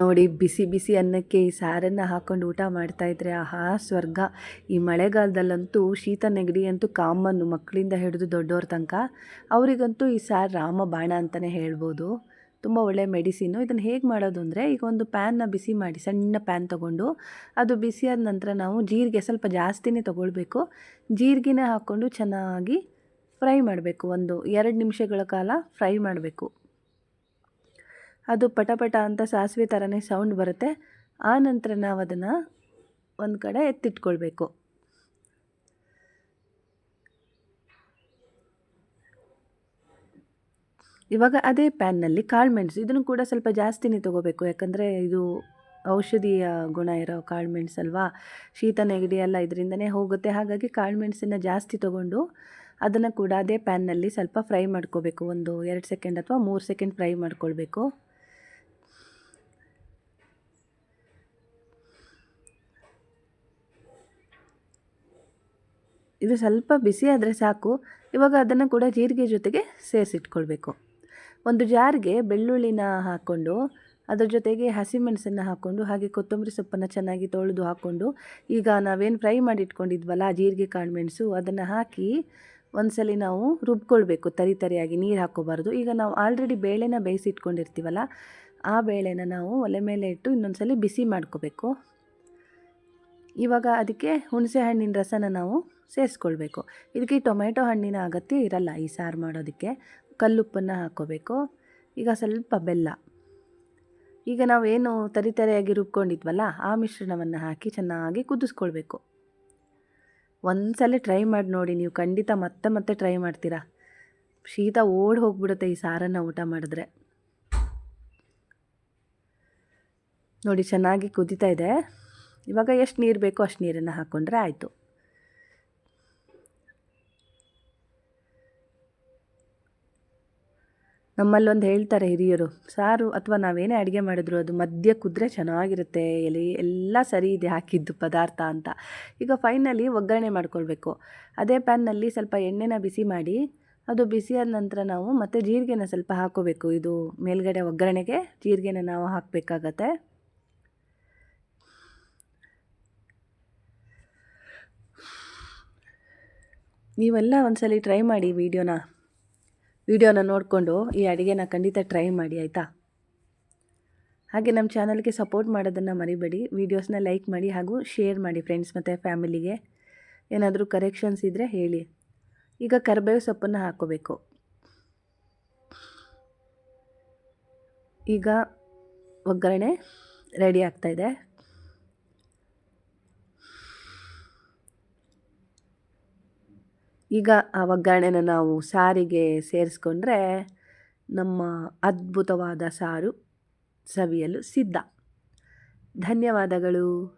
ನೋಡಿ ಬಿಸಿ ಬಿಸಿ ಅನ್ನಕ್ಕೆ ಈ ಸಾರನ್ನು ಹಾಕ್ಕೊಂಡು ಊಟ ಮಾಡ್ತಾಯಿದ್ರೆ ಆಹಾ, ಸ್ವರ್ಗ. ಈ ಮಳೆಗಾಲದಲ್ಲಂತೂ ಶೀತ ನೆಗಡಿ ಅಂತೂ ಕಾಮನ್ನು ಮಕ್ಕಳಿಂದ ಹಿಡಿದು ದೊಡ್ಡವ್ರ ತನಕ ಅವರಿಗಂತೂ ಈ ಸಾರು ರಾಮ ಬಾಣ ಅಂತಲೇ ಹೇಳ್ಬೋದು. ತುಂಬ ಒಳ್ಳೆ ಮೆಡಿಸಿನು ಇದನ್ನು ಹೇಗೆ ಮಾಡೋದು ಅಂದರೆ ಈಗ ಒಂದು ಪ್ಯಾನ್ನ ಬಿಸಿ ಮಾಡಿ, ಸಣ್ಣ ಪ್ಯಾನ್ ತೊಗೊಂಡು ಅದು ಬಿಸಿಯಾದ ನಂತರ ನಾವು ಜೀರಿಗೆ ಸ್ವಲ್ಪ ಜಾಸ್ತಿನೇ ತೊಗೊಳ್ಬೇಕು. ಜೀರಿಗೆನೇ ಹಾಕ್ಕೊಂಡು ಚೆನ್ನಾಗಿ ಫ್ರೈ ಮಾಡಬೇಕು. ಒಂದು ಎರಡು ನಿಮಿಷಗಳ ಕಾಲ ಫ್ರೈ ಮಾಡಬೇಕು. ಅದು ಪಟ ಪಟ ಅಂತ ಸಾಸಿವೆ ಥರನೇ ಸೌಂಡ್ ಬರುತ್ತೆ. ಆ ನಂತರ ನಾವು ಅದನ್ನು ಒಂದು ಕಡೆ ಎತ್ತಿಟ್ಕೊಳ್ಬೇಕು. ಇವಾಗ ಅದೇ ಪ್ಯಾನ್ನಲ್ಲಿ ಕಾಳು ಮೆಣಸು, ಇದನ್ನು ಕೂಡ ಸ್ವಲ್ಪ ಜಾಸ್ತಿನೇ ತೊಗೋಬೇಕು. ಯಾಕಂದರೆ ಇದು ಔಷಧಿಯ ಗುಣ ಇರೋ ಕಾಳು ಮೆಣಸು ಅಲ್ವಾ? ಶೀತ, ನೆಗಡಿ ಎಲ್ಲ ಇದರಿಂದನೇ ಹೋಗುತ್ತೆ. ಹಾಗಾಗಿ ಕಾಳು ಮೆಣಸನ್ನು ಜಾಸ್ತಿ ತೊಗೊಂಡು ಅದನ್ನು ಕೂಡ ಅದೇ ಪ್ಯಾನ್ನಲ್ಲಿ ಸ್ವಲ್ಪ ಫ್ರೈ ಮಾಡ್ಕೋಬೇಕು. ಒಂದು ಎರಡು ಸೆಕೆಂಡ್ ಅಥವಾ ಮೂರು ಸೆಕೆಂಡ್ ಫ್ರೈ ಮಾಡ್ಕೊಳ್ಬೇಕು. ಇದು ಸ್ವಲ್ಪ ಬಿಸಿ ಆದರೆ ಸಾಕು. ಇವಾಗ ಅದನ್ನು ಕೂಡ ಜೀರಿಗೆ ಜೊತೆಗೆ ಸೇರಿಸಿಟ್ಕೊಳ್ಬೇಕು. ಒಂದು ಜಾರ್ಗೆ ಬೆಳ್ಳುಳ್ಳಿನ ಹಾಕ್ಕೊಂಡು ಅದರ ಜೊತೆಗೆ ಹಸಿಮೆಣಸನ್ನು ಹಾಕ್ಕೊಂಡು ಹಾಗೆ ಕೊತ್ತಂಬರಿ ಸೊಪ್ಪನ್ನು ಚೆನ್ನಾಗಿ ತೊಳೆದು ಹಾಕ್ಕೊಂಡು ಈಗ ನಾವೇನು ಫ್ರೈ ಮಾಡಿ ಇಟ್ಕೊಂಡಿದ್ವಲ್ಲ ಜೀರಿಗೆ ಕಾಳು ಮೆಣಸು ಅದನ್ನು ಹಾಕಿ ಒಂದ್ಸಲಿ ನಾವು ರುಬ್ಕೊಳ್ಬೇಕು ತರಿ ತರಿಯಾಗಿ, ನೀರು ಹಾಕ್ಕೋಬಾರ್ದು. ಈಗ ನಾವು ಆಲ್ರೆಡಿ ಬೇಳೆನ ಬೇಯಿಸಿಟ್ಕೊಂಡಿರ್ತೀವಲ್ಲ, ಆ ಬೇಳೆನ ನಾವು ಒಲೆ ಮೇಲೆ ಇಟ್ಟು ಇನ್ನೊಂದ್ಸಲಿ ಬಿಸಿ ಮಾಡ್ಕೋಬೇಕು. ಇವಾಗ ಅದಕ್ಕೆ ಹುಣಸೆ ಹಣ್ಣಿನ ರಸನ ನಾವು ಸೇರಿಸ್ಕೊಳ್ಬೇಕು. ಇದಕ್ಕೆ ಟೊಮೆಟೊ ಹಣ್ಣಿನ ಅಗತ್ಯ ಇರಲ್ಲ, ಈ ಸಾರು ಮಾಡೋದಕ್ಕೆ. ಕಲ್ಲುಪ್ಪನ್ನು ಹಾಕ್ಕೋಬೇಕು ಈಗ ಸ್ವಲ್ಪ ಬೆಲ್ಲ. ಈಗ ನಾವೇನು ತರಿ ತರಿಯಾಗಿ ರುಬ್ಕೊಂಡಿದ್ವಲ್ಲ, ಆ ಮಿಶ್ರಣವನ್ನು ಹಾಕಿ ಚೆನ್ನಾಗಿ ಕುದಿಸ್ಕೊಳ್ಬೇಕು. ಒಂದ್ಸಲ ಟ್ರೈ ಮಾಡಿ ನೋಡಿ, ನೀವು ಖಂಡಿತ ಮತ್ತೆ ಮತ್ತೆ ಟ್ರೈ ಮಾಡ್ತೀರಾ? ಶೀತ ಓಡಿ ಹೋಗ್ಬಿಡುತ್ತೆ ಈ ಸಾರನ್ನು ಊಟ ಮಾಡಿದ್ರೆ. ನೋಡಿ, ಚೆನ್ನಾಗಿ ಕುದೀತಾ ಇದೆ. ಇವಾಗ ಎಷ್ಟು ನೀರು ಬೇಕೋ ಅಷ್ಟು ನೀರನ್ನು ಹಾಕ್ಕೊಂಡ್ರೆ ಆಯಿತು. ನಮ್ಮಲ್ಲೊಂದು ಹೇಳ್ತಾರೆ ಹಿರಿಯರು, ಸಾರು ಅಥವಾ ನಾವೇನೇ ಅಡುಗೆ ಮಾಡಿದ್ರು ಅದು ಮಧ್ಯ ಕುದ್ರೆ ಚೆನ್ನಾಗಿರುತ್ತೆ, ಎಲೆ ಎಲ್ಲ ಸರಿ ಇದೆ, ಹಾಕಿದ್ದು ಪದಾರ್ಥ ಅಂತ. ಈಗ ಫೈನಲಿ ಒಗ್ಗರಣೆ ಮಾಡ್ಕೊಳ್ಬೇಕು. ಅದೇ ಪ್ಯಾನ್ನಲ್ಲಿ ಸ್ವಲ್ಪ ಎಣ್ಣೆನ ಬಿಸಿ ಮಾಡಿ, ಅದು ಬಿಸಿಯಾದ ನಂತರ ನಾವು ಮತ್ತೆ ಜೀರಿಗೆನ ಸ್ವಲ್ಪ ಹಾಕೋಬೇಕು. ಇದು ಮೇಲ್ಗಡೆ ಒಗ್ಗರಣೆಗೆ ಜೀರಿಗೆನ ನಾವು ಹಾಕಬೇಕಾಗತ್ತೆ. ನೀವೆಲ್ಲ ಒಂದ್ಸಲಿ ಟ್ರೈ ಮಾಡಿ ವಿಡಿಯೋನ. ವಿಡಿಯೋನ ನೋಡಿಕೊಂಡು ಈ ಅಡುಗೆನ ಖಂಡಿತ ಟ್ರೈ ಮಾಡಿ, ಆಯಿತಾ? ಹಾಗೆ ನಮ್ಮ ಚಾನಲ್ಗೆ ಸಪೋರ್ಟ್ ಮಾಡೋದನ್ನು ಮರಿಬೇಡಿ. ವೀಡಿಯೋಸ್ನ ಲೈಕ್ ಮಾಡಿ ಹಾಗೂ ಶೇರ್ ಮಾಡಿ ಫ್ರೆಂಡ್ಸ್ ಮತ್ತು ಫ್ಯಾಮಿಲಿಗೆ ಏನಾದರೂ ಕರೆಕ್ಷನ್ಸ್ ಇದ್ದರೆ ಹೇಳಿ. ಈಗ ಕರಿಬೇವು ಸೊಪ್ಪನ್ನು ಹಾಕ್ಕೋಬೇಕು. ಈಗ ಒಗ್ಗರಣೆ ರೆಡಿ ಆಗ್ತಾಯಿದೆ ಈಗ ಆ ಒಗ್ಗರಣೆನ ನಾವು ಸಾರಿಗೆ ಸೇರಿಸ್ಕೊಂಡ್ರೆ ನಮ್ಮ ಅದ್ಭುತವಾದ ಸಾರು ಸವಿಯಲು ಸಿದ್ಧ. ಧನ್ಯವಾದಗಳು.